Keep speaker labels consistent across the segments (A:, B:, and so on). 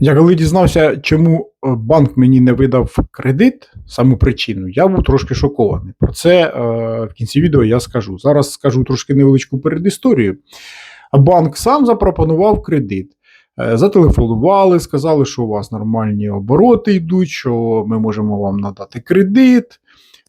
A: Я коли дізнався, чому е, банк мені не видав кредит, саму причину, я був трошки шокований. Про це е, в кінці відео я скажу. Зараз скажу трошки невеличку передісторію. Банк сам запропонував кредит. Е, Зателефонували, сказали, що у вас нормальні обороти йдуть, що ми можемо вам надати кредит.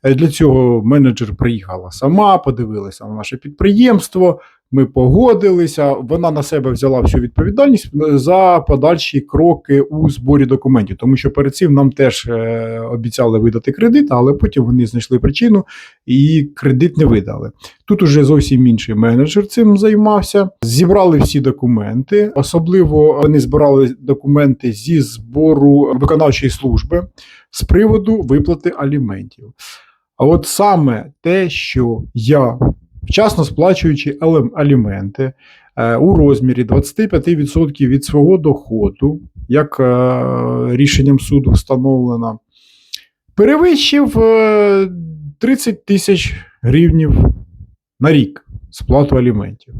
A: Е, Для цього менеджер приїхала сама, подивилася на наше підприємство. Ми погодилися. Вона на себе взяла всю відповідальність е, за подальші кроки у зборі документів, тому що перед цим нам теж е, обіцяли видати кредит, але потім вони знайшли причину і кредит не видали. Тут уже зовсім інший менеджер цим займався. Зібрали всі документи. Особливо вони збирали документи зі збору виконавчої служби з приводу виплати аліментів. А от саме те, що я вчасно сплачуючи аліменти е, у розмірі 25% від свого доходу, як е, рішенням суду встановлено, перевищив е, 30 тисяч гривнів на рік сплату аліментів.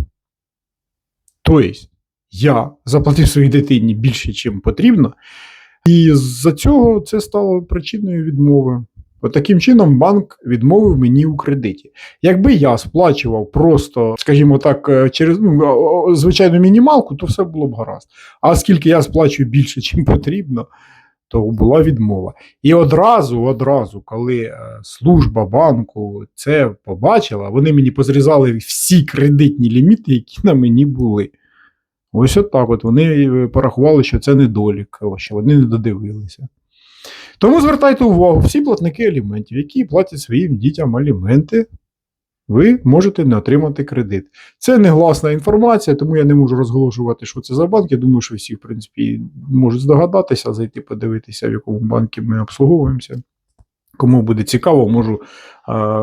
A: Тобто, я заплатив своїй дитині більше, чим потрібно, і з-за цього це стало причиною відмови. От таким чином банк відмовив мені у кредиті. Якби я сплачував просто, скажімо так, е, через ну, звичайну мінімалку, то все було б гаразд. А оскільки я сплачую більше, чим потрібно, то була відмова. І одразу, одразу, коли е, служба банку це побачила, вони мені позрізали всі кредитні ліміти, які на мені були. Ось отак. От вони е, порахували, що це недолік, що вони не додивилися. Тому звертайте увагу, всі платники аліментів, які платять своїм дітям аліменти, ви можете не отримати кредит. Це негласна інформація, тому я не можу розголошувати, що це за банк. Я думаю, що всі, в принципі, можуть здогадатися, зайти подивитися, в якому банку ми обслуговуємося. Кому буде цікаво, можу е,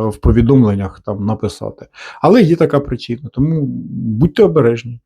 A: в повідомленнях там написати. Але є така причина, тому будьте обережні.